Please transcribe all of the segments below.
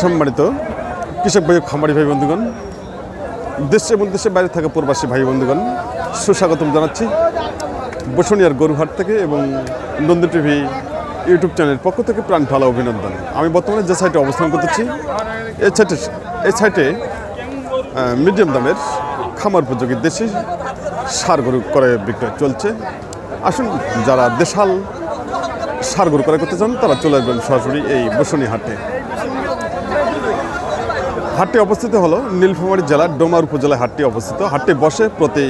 সম্মানিত কৃষক ভাই খামারি ভাই বন্ধুগণ, দেশে এবং দেশের বাইরে থাকা প্রবাসী ভাই বন্ধুগণ, সুস্বাগতম জানাচ্ছি বসুনিয়ার গরুহাট থেকে এবং নন্দী টিভি ইউটিউব চ্যানেলের পক্ষ থেকে প্রাণ ঢালা অভিনন্দন। আমি বর্তমানে যে সাইটে অবস্থান করতেছি এই সাইটে এই সাইটে মিডিয়াম দামের খামার উপযোগী দেশি সার গরু করে বিক্রয় চলছে। আসুন, যারা দেশাল সার ক্রয় করতে চান, তারা চলে আসবেন সরাসরি এই বসুনি হাটে। হাটটি অবস্থিত হলো নীলফামারী জেলার ডোমার উপজেলায় হাটটি অবস্থিত। হাটটি বসে প্রতি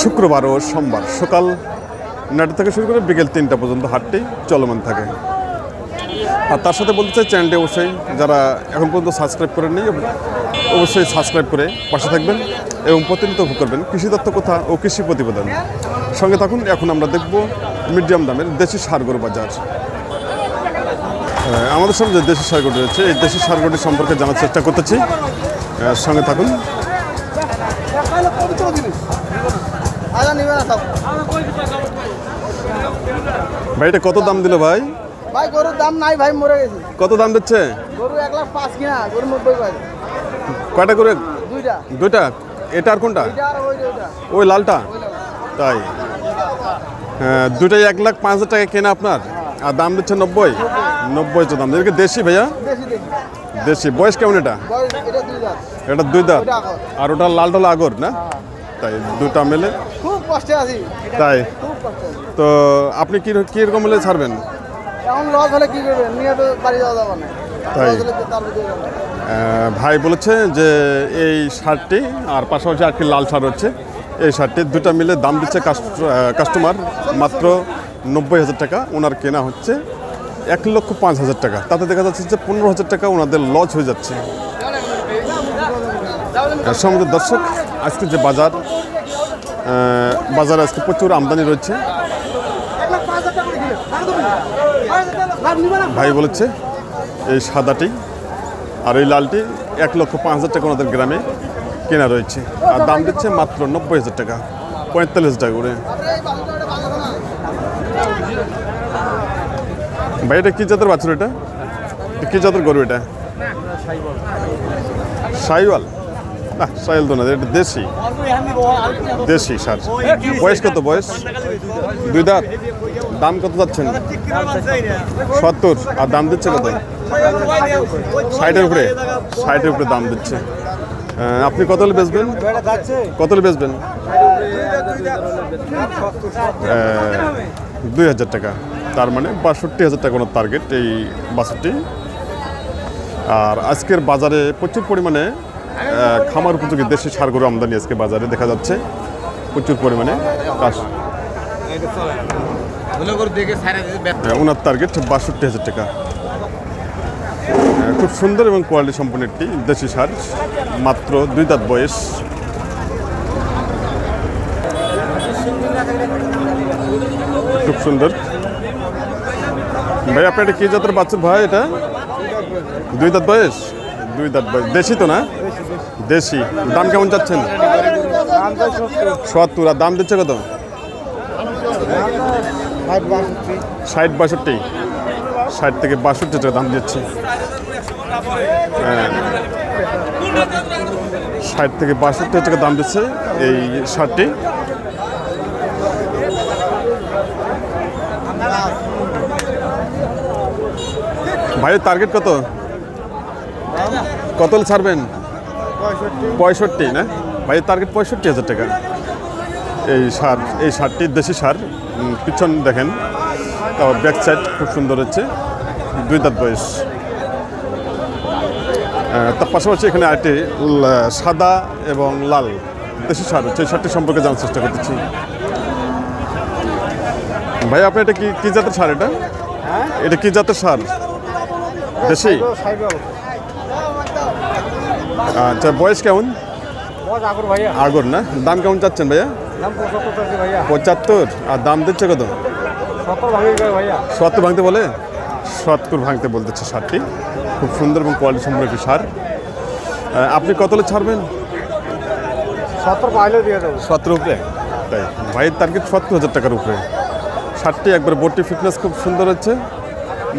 শুক্রবার ও সোমবার। সকাল নয়টা থেকে শুরু করে বিকেল তিনটা পর্যন্ত হাটটি চলমান থাকে। আর তার সাথে বলতে চাই, চ্যানেলটি অবশ্যই যারা এখন পর্যন্ত সাবস্ক্রাইব করেন নেই অবশ্যই সাবস্ক্রাইব করে পাশে থাকবেন এবং প্রতিনিয়ত উপভোগ করবেন। কৃষি তত্ত্ব কথা ও কৃষি প্রতিবেদন। সঙ্গে থাকুন, এখন আমরা দেখব মিডিয়াম দামের দেশি সার গরু বাজার। আহ, আমাদের সামনে যে দেশি সারগোটি রয়েছে এই দেশি সারগোটি সম্পর্কে জানার চেষ্টা করতেছি। সঙ্গে থাকুন। ভাই এটা কত দাম দিল ভাই? ভাই গরুর দাম নাই ভাই মরে গেছে। কত দাম দিচ্ছে? গরু এক লাখ পাঁচ কিনা গরু নব্বই পাই কয়টা করে দুইটা। দুইটা? এটা আর কোনটা? ওই লালটা? তাই। হ্যাঁ, দুইটাই এক লাখ পাঁচ হাজার টাকা কেনা আপনার। আর দাম দিচ্ছে নব্বই। নব্বই তো দাম। এদিকে দেশি ভাইয়া? দেশি বয়স কেমন এটা? এটা দুই দাঁত। আর ওটা লালটা হলো আগর না? তাই দুটা মেলে? খুব কষ্টে আছি। তাই। তো আপনি কি কীরকম হলে ছাড়বেন? এখন লস হলে কি করবে নিয়ে তো বাড়ি যাওয়া যাবে না। তাই। ভাই বলেছে যে এই শার্টটি আর পাশাপাশি আর কি লাল শার্ট হচ্ছে। এই শার্টটি দুটা মিলে দাম দিচ্ছে কাস্ট- কাস্টমার মাত্র নব্বই হাজার টাকা। ওনার কেনা হচ্ছে এক লক্ষ পাঁচ হাজার টাকা। তাতে দেখা যাচ্ছে যে পনেরো হাজার টাকা ওনাদের লস হয়ে যাচ্ছে। সম্মানিত দর্শক, আজকে যে বাজার বাজারে আজকে প্রচুর আমদানি রয়েছে। ভাই বলেছে, এই সাদাটি আর এই লালটি এক লক্ষ পাঁচ হাজার টাকা ওনাদের গ্রামে। কেনা রয়েছে। আর দাম দিচ্ছে মাত্র নব্বই হাজার টাকা। পঁয়তাল্লিশ টাকা করে। ভাই, এটা কী জাতের বাছুর এটা? কী জাতের গরু এটা? সাইওয়াল। না সাইল তো না, এটা দেশি। দেশি সার। বয়স কত বয়স? দুই দাঁত। দাম কত যাচ্ছেন? সত্তর। আর দাম দিচ্ছে কত? ষাটের উপরে। ষাটের উপরে দাম দিচ্ছে। আপনি কত হলে বেচবেন? কত হলে বেচবেন? দুই হাজার টাকা। তার মানে বাষট্টি হাজার টাকা কোনো টার্গেট এই বাষট্টি আর আজকের বাজারে প্রচুর পরিমাণে খামার উপযোগী দেশি সার গরু আমদানি আজকে বাজারে দেখা যাচ্ছে। প্রচুর পরিমাণে কাস- আহ, ওনার টার্গেট বাষট্টি হাজার টাকা। খুব সুন্দর এবং কোয়ালিটি সম্পন্ন একটি দেশি সার, মাত্র দুই দাঁত বয়স। খুব সুন্দর। ভাই আপনার এটা কি জাতের বাচ্চা ভাই এটা? দুই দাঁত বয়স? দুই দাঁত বয়স। দেশি তো না? দেশি। দাম কেমন চাচ্ছেন? সত্তর। আর দাম দিচ্ছে কত? ষাট বাষট্টি। ষাট থেকে বাষট্টি টাকা দাম দিচ্ছে। ষাট থেকে বাষট্টি টাকা দাম দিচ্ছে এই শার্টটি। ভাইয়ের টার্গেট কত? কত ছাড়বেন? পঁয়ষট্টি, না? ভাইয়ের টার্গেট পঁয়ষট্টি হাজার টাকা। এই সার এই সারটি দেশি সার পিছন দেখেন। তারপর ব্যাক সাইড খুব সুন্দর হচ্ছে। দুই দাঁত বয়স। তার পাশাপাশি এখানে আরেকটি সাদা এবং লাল দেশি সার এই সারটি সম্পর্কে জানার চেষ্টা করতেছি। ভাই আপনি এটা কি কি জাতের সার এটা? এটা কি জাতের সার? দেশি? আচ্ছা বয়স কেমন? আগর না? দাম কেমন চাচ্ছেন ভাইয়া? পঁচাত্তর আর দাম দিচ্ছে কত? সত্তর ভাঙতে বলে? সত্তর ভাঙতে বলতেছে সারটি। খুব সুন্দর এবং কোয়ালিটি সম্পন্ন একটি সার আপনি কত ছাড়বেন? দিয়ে দেবো। সতেরো উপরে? তাই। ভাইয়ের টার্গেট সত্তর হাজার টাকার উপরে। শার্টটি একবার বডি ফিটনেস খুব সুন্দর হচ্ছে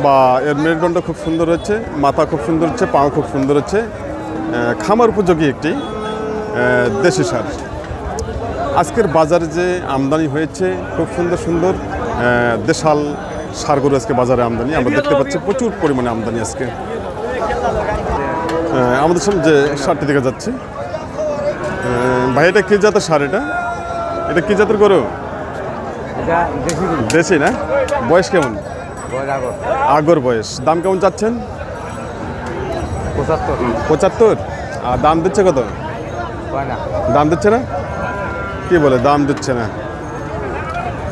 বা এর মেরুদণ্ড খুব সুন্দর হচ্ছে মাথা খুব সুন্দর হচ্ছে পা খুব সুন্দর হচ্ছে খামার উপযোগী একটি দেশি সার। আজকের বাজারে যে আমদানি হয়েছে খুব সুন্দর সুন্দর দেশাল সারগুলো আজকে বাজারে আমদানি। আমরা দেখতে পাচ্ছি প্রচুর পরিমাণে আমদানি আজকে। আমাদের সামনে যে সারটি দেখা যাচ্ছে। ভাই এটা কি জাতের সার এটা? এটা কি জাতের গরু? দেশি না? বয়স কেমন? আগর। বয়স। দাম কেমন চাচ্ছেন? পঁচাত্তর। পঁচাত্তর। আর দাম দিচ্ছে কত? দাম দিচ্ছে না? কি বলে? দাম দিচ্ছে না।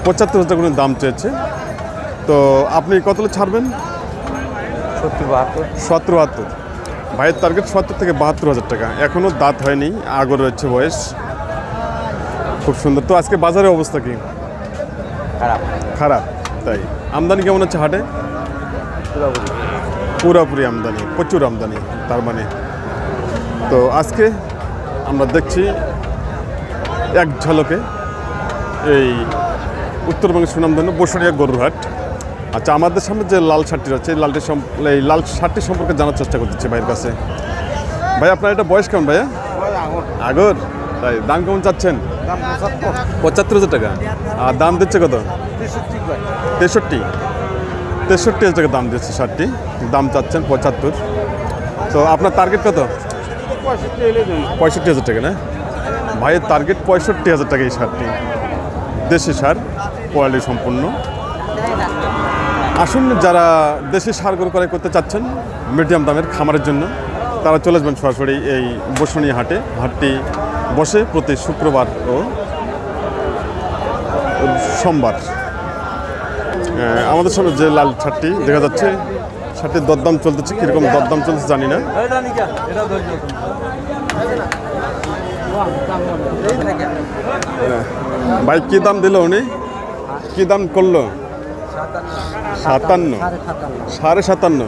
পঁচাত্তর হাজার কোনো দাম চেয়েছে। তো আপনি কত ছাড়বেন? সত্তর বাহাত্তর। সতেরো বাহাত্তর। ভাইয়ের টার্গেট সত্তর থেকে বাহাত্তর হাজার টাকা। এখনও দাঁত হয়নি আগর রয়েছে বয়স। খুব সুন্দর। তো আজকে বাজারের অবস্থা কি? খারাপ। খারাপ তাই। আমদানি কেমন হচ্ছে হাটে? পুরোপুরি। আমদানি প্রচুর আমদানি তার মানে। তো আজকে আমরা দেখছি এক ঝলকে এই উত্তরবঙ্গের সুনামধন্য বসুরিয়া গরুরহাট আচ্ছা আমাদের সামনে যে লাল শার্টটি রয়েছে এই লালটি এই লাল শার্টটি সম্পর্কে জানার চেষ্টা করতেছি ভাইয়ের কাছে। ভাই আপনার এটা বয়স কেমন ভাইয়া? আগর। তাই দাম কেমন চাচ্ছেন? পঁচাত্তর। হাজার টাকা। আর দাম দিচ্ছে কত? তেষট্টি তেষট্টি। হাজার টাকা দাম দিচ্ছে শার্টটি। দাম চাচ্ছেন পঁচাত্তর। তো আপনার টার্গেট কত? পঁয়ষট্টি পঁয়ষট্টি হাজার টাকা না? ভাইয়ের টার্গেট পঁয়ষট্টি হাজার টাকা এই শার্টটি। দেশি সার কোয়ালিটি সম্পূর্ণ। আসুন, যারা দেশি সার গরু ক্রয় করতে চাচ্ছেন মিডিয়াম দামের খামারের জন্য, তারা চলে আসবেন সরাসরি এই বসুনিয়া হাটে। হাটটি বসে প্রতি শুক্রবার ও সোমবার। আমাদের সামনে যে লাল ছাটটি দেখা যাচ্ছে, ছাটটির দরদাম চলতেছে, কীরকম দরদাম চলছে জানি না। ভাই, কি দাম দিল উনি? কী দাম করল? সাতান্ন। সাড়ে সাতান্ন।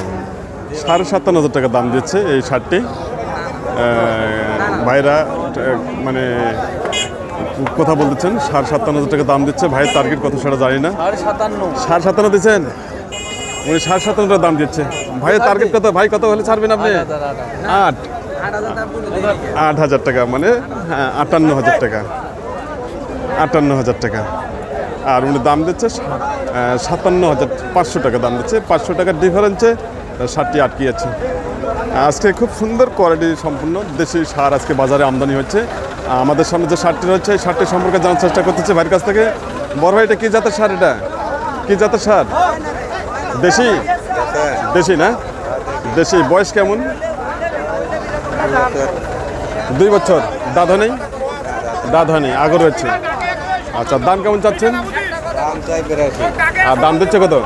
সাড়ে সাতান্ন। হাজার টাকা দাম দিচ্ছে এই শার্টটি। ভাইরা মানে কথা বলতেছেন সাড়ে সাতান্ন হাজার টাকা দাম দিচ্ছে। ভাইয়ের টার্গেট কত সেটা জানি না। সাড়ে সাতান্ন। দিচ্ছেন? উনি সাড়ে সাতান্ন টাকা দাম দিচ্ছে। ভাইয়ের টার্গেট কত? ভাই কত হলে ছাড়বেন আপনি? আট। আট হাজার টাকা মানে হ্যাঁ আটান্ন হাজার টাকা। আটান্ন হাজার টাকা। আর উনি দাম দিচ্ছে সাতান্ন হাজার পাঁচশো টাকা দাম দিচ্ছে। পাঁচশো টাকার ডিফারেন্সে ষাটটি আটকে আছে আজকে খুব সুন্দর কোয়ালিটি সম্পূর্ণ দেশি সার আজকে বাজারে আমদানি হচ্ছে। আমাদের সামনে যে সারটি রয়েছে, এই সারটি সম্পর্কে জানার চেষ্টা করতেছে ভাইয়ের কাছ থেকে। বড় ভাই, এটা কী জাতের সার এটা? কী জাতের সার? দেশি? দেশি না? দেশি। বয়স কেমন? দুই বছর। দাঁত নেই? আগর রয়েছে আচ্ছা দাম কেমন চাচ্ছেন? আর দাম দিচ্ছে কত?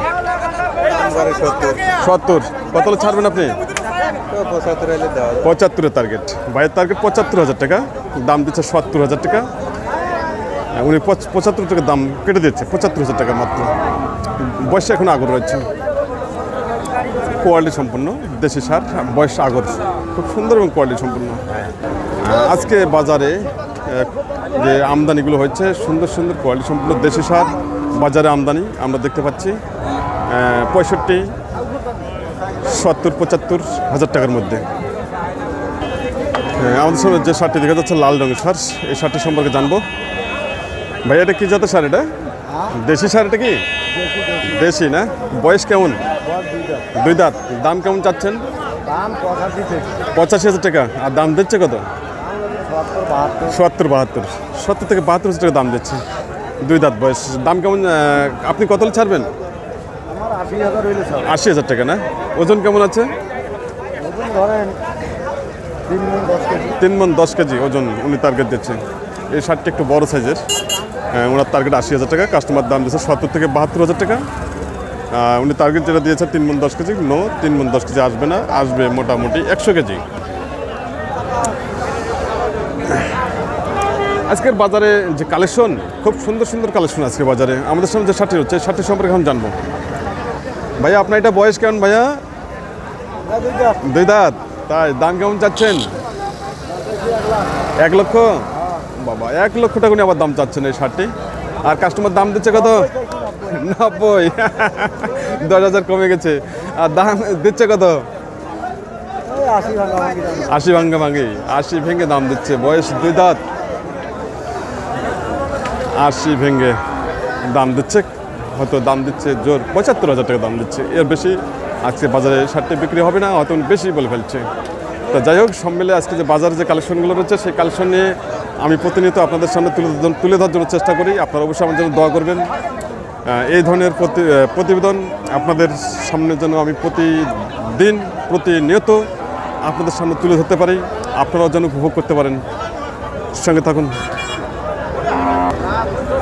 সত্তর। কত ছাড়বেন আপনি। পঁচাত্তরের টার্গেট বাইরের টার্গেট পঁচাত্তর হাজার টাকা। দাম দিচ্ছে সত্তর হাজার টাকা। উনি পঁচ- পঁচাত্তর টাকা দাম কেটে দিচ্ছে পঁচাত্তর হাজার টাকা মাত্র। বয়সে এখন আগর রয়েছে। কোয়ালিটি সম্পন্ন দেশি সার বয়স আগর। খুব সুন্দর এবং কোয়ালিটি সম্পন্ন। আজকে বাজারে যে আমদানিগুলো হচ্ছে সুন্দর সুন্দর কোয়ালিটি সম্পূর্ণ দেশি সার, বাজারে আমদানি আমরা দেখতে পাচ্ছি। পঁয়ষট্টি, সত্তর, পঁচাত্তর হাজার টাকার মধ্যে। আমাদের সামনে যে শার্টটি দেখা যাচ্ছে লাল রঙের সার, এই শার্টটি সম্পর্কে জানব। ভাই, এটা কি জাতের সার এটা? দেশি এটা কি? দেশি না? বয়স কেমন? দুই দাঁত। দাম কেমন চাচ্ছেন? পঁচাশি হাজার টাকা। আর দাম দিচ্ছে কত? সত্তর, বাহাত্তর। সত্তর থেকে বাহাত্তর হাজার টাকা দাম দিচ্ছে। দুই দাঁত বয়স। দাম কেমন আপনি কত ছাড়বেন? আশি হাজার টাকা না? ওজন কেমন আছে? তিন মন দশ কেজি। ওজন উনি টার্গেট দিচ্ছে। এই শার্টটা একটু বড় সাইজের ওনার টার্গেট আশি হাজার টাকা কাস্টমার দাম দিচ্ছে সত্তর থেকে বাহাত্তর হাজার টাকা। উনি টার্গেট যেটা দিয়েছে তিন মন দশ কেজি নো তিন মন দশ কেজি আসবে না আসবে মোটামুটি একশো কেজি। আজকের বাজারে যে কালেকশন, খুব সুন্দর সুন্দর কালেকশন আজকে বাজারে। আমাদের সামনে যে শার্টটি হচ্ছে শার্টটি সম্পর্কে এখন জানব। ভাইয়া, আপনার এটা বয়স কেমন ভাইয়া? দুই দাঁত। তাই, দাম কেমন চাচ্ছেন? এক লক্ষ? বাবা, এক লক্ষ টাকা আবার দাম চাচ্ছেন এই শার্টটি। আর কাস্টমার দাম দিচ্ছে কত? নব্বই। দশ হাজার কমে গেছে। আর দাম দিচ্ছে কত? আশি ভাঙ্গা ভাঙি আশি ভেঙে দাম দিচ্ছে। বয়স দুই দাঁত। আশি ভেঙে দাম দিচ্ছে, হয়তো দাম দিচ্ছে জোর পঁচাত্তর হাজার টাকা দাম দিচ্ছে। এর বেশি আজকে বাজারে ষাটটি বিক্রি হবে না, হয়তো বেশি বলে ফেলছে। তা যাই হোক, সব মিলে আজকে যে বাজারে যে কালেকশনগুলো রয়েছে, সেই কালেকশন নিয়ে আমি প্রতিনিয়ত আপনাদের সামনে তুলে তুলে ধরার জন্য চেষ্টা করি। আপনারা অবশ্যই আমার জন্য দোয়া করবেন। এই ধরনের প্রতি- প্রতিবেদন আপনাদের সামনে যেন আমি প্রতিদিন, প্রতিনিয়ত আপনাদের সামনে তুলে ধরতে পারি। আপনারাও যেন উপভোগ করতে পারেন। সঙ্গে থাকুন।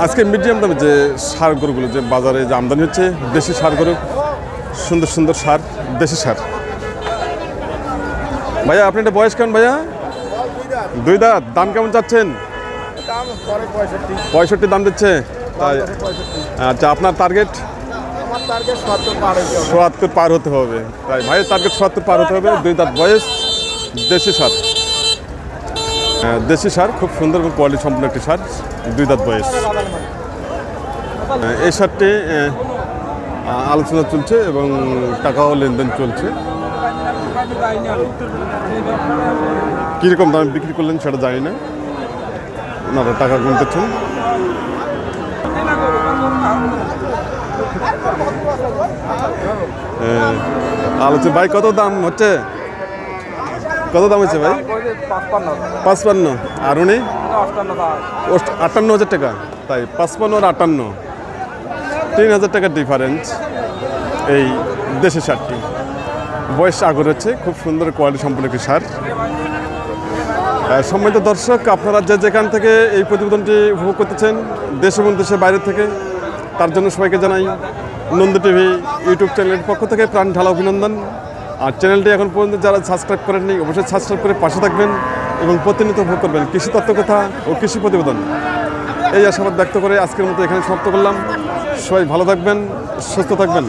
আজকে মিডিয়াম দামে যে সার গরুগুলো যে বাজারে যে আমদানি হচ্ছে দেশি সার গরু সুন্দর সুন্দর সার দেশি সার। ভাইয়া আপনি এটা বয়স কেমন ভাইয়া? দুই দাঁত দাম কেমন চাচ্ছেন? পঁয়ষট্টি। দাম দিচ্ছে। তাই আচ্ছা আপনার টার্গেট সোয়াত্তর পার হতে হবে। তাই ভাইয়ের টার্গেট সোয়াত্তর পার হতে হবে দুই দাঁত বয়স দেশি সার। দেশি সার, খুব সুন্দর এবং কোয়ালিটি সম্পূর্ণ একটি সার, দুই দাঁত বয়স। এই সারটি আলোচনা চলছে এবং টাকাও লেনদেন চলছে। কীরকম দামে বিক্রি করলেন সেটা জানি না। ওনারা টাকা গুনতেছেন। আলোচনা ভাই, কত দাম হচ্ছে? কত দাম হয়েছে ভাই? পাঁচপান্ন। আর উনি? আটান্ন হাজার টাকা। তাই পাঁচপান্ন আর আটান্ন। তিন হাজার টাকার ডিফারেন্স এই দেশি সারটি বয়স আগর হচ্ছে খুব সুন্দর কোয়ালিটি সম্পন্ন একটি সার সম্মানিত দর্শক আপনারা যে যেখান থেকে এই প্রতিবেদনটি উপভোগ করতেছেন দেশ এবং দেশের বাইরে থেকে তার জন্য সবাইকে জানাই নন্দ টিভি ইউটিউব চ্যানেলের পক্ষ থেকে প্রাণ ঢালা অভিনন্দন। আর চ্যানেলটি এখন পর্যন্ত যারা সাবস্ক্রাইব করেননি, অবশ্যই সাবস্ক্রাইব করে পাশে থাকবেন এবং প্রতিনিয়ত ভোগ করবেন। কৃষি তত্ত্বকথা ও কৃষি প্রতিবেদন। এই আশাবাদ ব্যক্ত করে আজকের মতো এখানে সমাপ্ত করলাম। সবাই ভালো থাকবেন, সুস্থ থাকবেন।